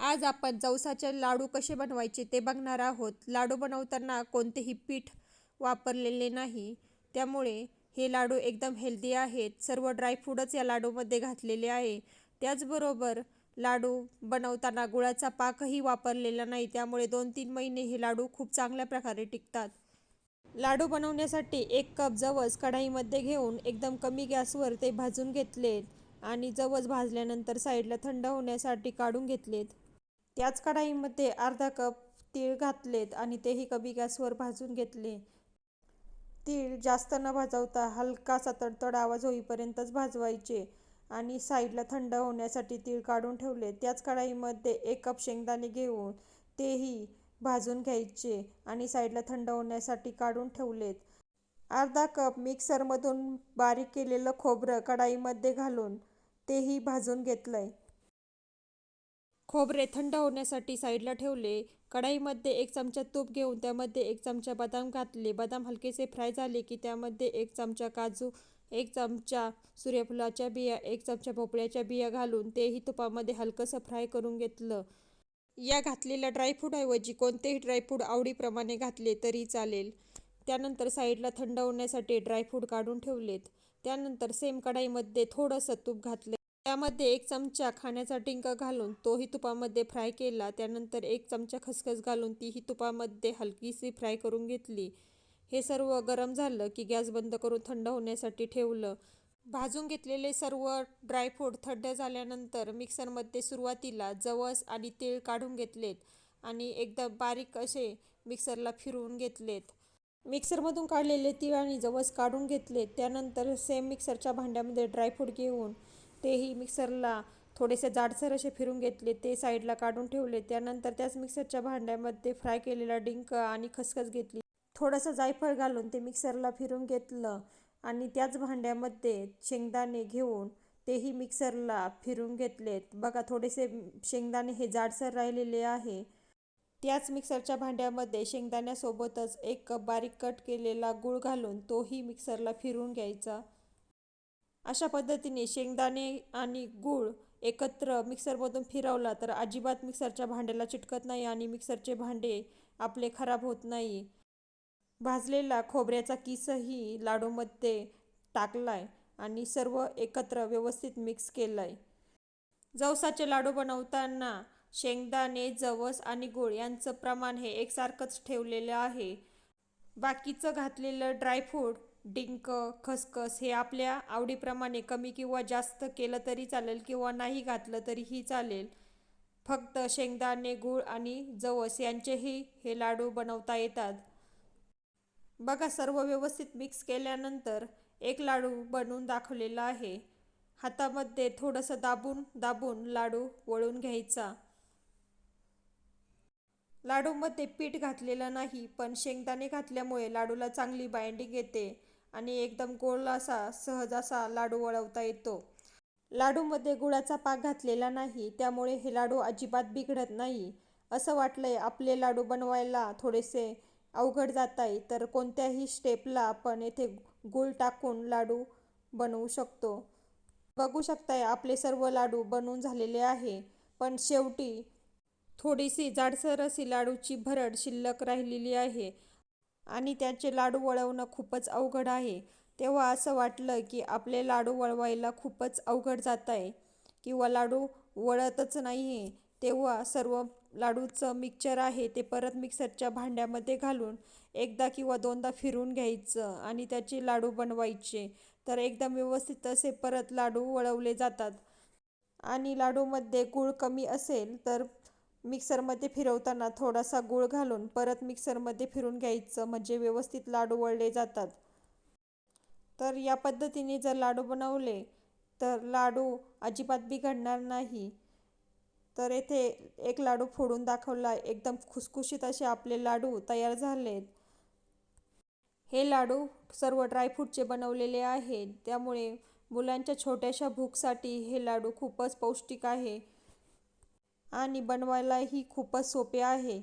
आज आपण जवसाचे लाडू कसे बनवायचे ते बघणार आहोत. लाडू बनवताना कोणतेही पीठ वापरलेले नाही. त्यामुळे हे लाडू एकदम हेल्दी आहेत. सर्व ड्रायफ्रूटच या लाडूमध्ये घातलेले आहे. त्याचबरोबर लाडू बनवताना गुळाचा पाकही वापरलेला नाही. त्यामुळे दोन तीन महिने हे लाडू खूप चांगल्या प्रकारे टिकतात. लाडू बनवण्यासाठी एक कप जवस कढाईमध्ये घेऊन एकदम कमी गॅसवर ते भाजून घेतलेत आणि जवस भाजल्यानंतर साईडला थंड होण्यासाठी काढून घेतलेत. त्याच कढाईमध्ये अर्धा कप तीळ घातलेत आणि तेही कमी गॅसवर भाजून घेतले. तीळ जास्त न भाजवता हलकासा तडतड आवाज होईपर्यंतच भाजवायचे आणि साईडला थंड होण्यासाठी तीळ काढून ठेवले. त्याच कढाईमध्ये एक कप शेंगदाणे घेऊन तेही भाजून घ्यायचे आणि साईडला थंड होण्यासाठी काढून ठेवलेत. अर्धा कप मिक्सरमधून बारीक केलेलं खोबरं कढाईमध्ये घालून तेही भाजून घेतलंय. खोबरे थंड होण्यासाठी साईडला ठेवले. कढाईमध्ये एक चमचा तूप घेऊन त्यामध्ये एक चमचा बदाम घातले. बदाम हलकेसे फ्राय झाले की त्यामध्ये एक चमचा काजू एक चमचा सूर्यफुलाच्या बिया एक चमचा भोपळ्याच्या बिया घालून तेही तुपामध्ये हलकंसं फ्राय करून घेतलं. या घातलेल्या ड्रायफ्रूटऐवजी कोणतेही ड्रायफ्रूट आवडीप्रमाणे घातले तरी चालेल. त्यानंतर साईडला थंड होण्यासाठी ड्रायफ्रूट काढून ठेवलेत. त्यानंतर सेम कढाईमध्ये थोडंसं तूप घातलं. त्यामध्ये एक चमचा खाण्याचा डिंक घालून तोही तुपामध्ये फ्राय केला. त्यानंतर एक चमचा खसखस घालून तीही तुपामध्ये हलकीशी फ्राय करून घेतली. हे सर्व गरम झालं की गॅस बंद करून थंड होण्यासाठी ठेवलं. भाजून घेतलेले सर्व ड्रायफ्रूट थंड झाल्यानंतर मिक्सरमध्ये सुरुवातीला जवस आणि तीळ काढून घेतलेत आणि एकदम बारीक असे मिक्सरला फिरवून घेतलेत. मिक्सरमधून काढलेले तीळ आणि जवस काढून घेतलेत. त्यानंतर सेम मिक्सरच्या भांड्यामध्ये ड्रायफ्रूट घेऊन तेही मिक्सरला थोडेसे जाडसर असे फिरून घेतले ते साईडला काढून ठेवले. त्यानंतर त्याच मिक्सरच्या भांड्यामध्ये फ्राय केलेला डिंक आणि खसखस घेतली. थोडंसं जायफळ घालून ते मिक्सरला फिरून घेतलं आणि त्याच भांड्यामध्ये शेंगदाणे घेऊन तेही मिक्सरला फिरून घेतलेत. बघा थोडेसे शेंगदाणे हे जाडसर राहिलेले आहे. त्याच मिक्सरच्या भांड्यामध्ये शेंगदाण्यासोबतच एक कप बारीक कट केलेला गूळ घालून तोही मिक्सरला फिरून घ्यायचा. अशा पद्धतीने शेंगदाणे आणि गूळ एकत्र मिक्सरमधून फिरवला तर अजिबात मिक्सरच्या भांड्याला चिटकत नाही आणि मिक्सरचे भांडे आपले खराब होत नाही. भाजलेला खोबऱ्याचा किसही लाडूमध्ये टाकलाय आणि सर्व एकत्र व्यवस्थित मिक्स केलंय. जवसाचे लाडू बनवताना शेंगदाणे जवस आणि गूळ यांचं प्रमाण हे एकसारखंच ठेवलेलं आहे. बाकीचं घातलेलं ड्रायफ्रूट डिंक खसखस हे आपल्या आवडीप्रमाणे कमी किंवा जास्त केलं तरी चालेल किंवा नाही घातलं तरीही चालेल. फक्त शेंगदाणे गूळ आणि जवस यांचेही हे लाडू बनवता येतात. बघा सर्व व्यवस्थित मिक्स केल्यानंतर एक लाडू बनवून दाखवलेला आहे. हातामध्ये थोडंसं दाबून दाबून लाडू वळून घ्यायचा. लाडूमध्ये पीठ घातलेलं नाही पण शेंगदाणे घातल्यामुळे लाडूला चांगली बाइंडिंग येते. आणि एकदम गोल असा सहज असा लाडू वळवता येतो. लाडूमध्ये गुळाचा पाक घातलेला नाही त्यामुळे हे लाडू अजिबात बिघडत नाही. असं वाटलंय आपले लाडू बनवायला थोडेसे अवघड जात आहे तर कोणत्याही स्टेपला आपण येथे गुळ टाकून लाडू बनवू शकतो. बघू शकताय आपले सर्व लाडू बनवून झालेले आहे पण शेवटी थोडीशी जाडसर अशी लाडूची भरड शिल्लक राहिलेली आहे. आणि त्याचे लाडू वळवणं खूपच अवघड आहे. तेव्हा असं वाटलं की आपले लाडू वळवायला खूपच अवघड जात आहे किंवा लाडू वळतच नाही आहे तेव्हा सर्व लाडूचं मिक्सचर आहे ते परत मिक्सरच्या भांड्यामध्ये घालून एकदा किंवा दोनदा फिरून घ्यायचं आणि त्याचे लाडू बनवायचे. तर एकदम व्यवस्थित असे परत लाडू वळवले जातात. आणि लाडूमध्ये गूळ कमी असेल तर मिक्सरमध्ये फिरवताना थोडासा गूळ घालून परत मिक्सरमध्ये फिरून घ्यायचं म्हणजे व्यवस्थित लाडू वळले जातात. तर या पद्धतीने जर लाडू बनवले तर लाडू अजिबात बिघडणार नाही. तर येथे एक लाडू फोडून दाखवला एकदम खुसखुशीत असे आपले लाडू तयार झालेत. हे लाडू सर्व ड्रायफ्रूटचे बनवलेले आहेत. त्यामुळे मुलांच्या छोट्याशा भूकसाठी हे लाडू खूपच पौष्टिक आहे. आणि बनवायलाही खूपच सोपे आहे.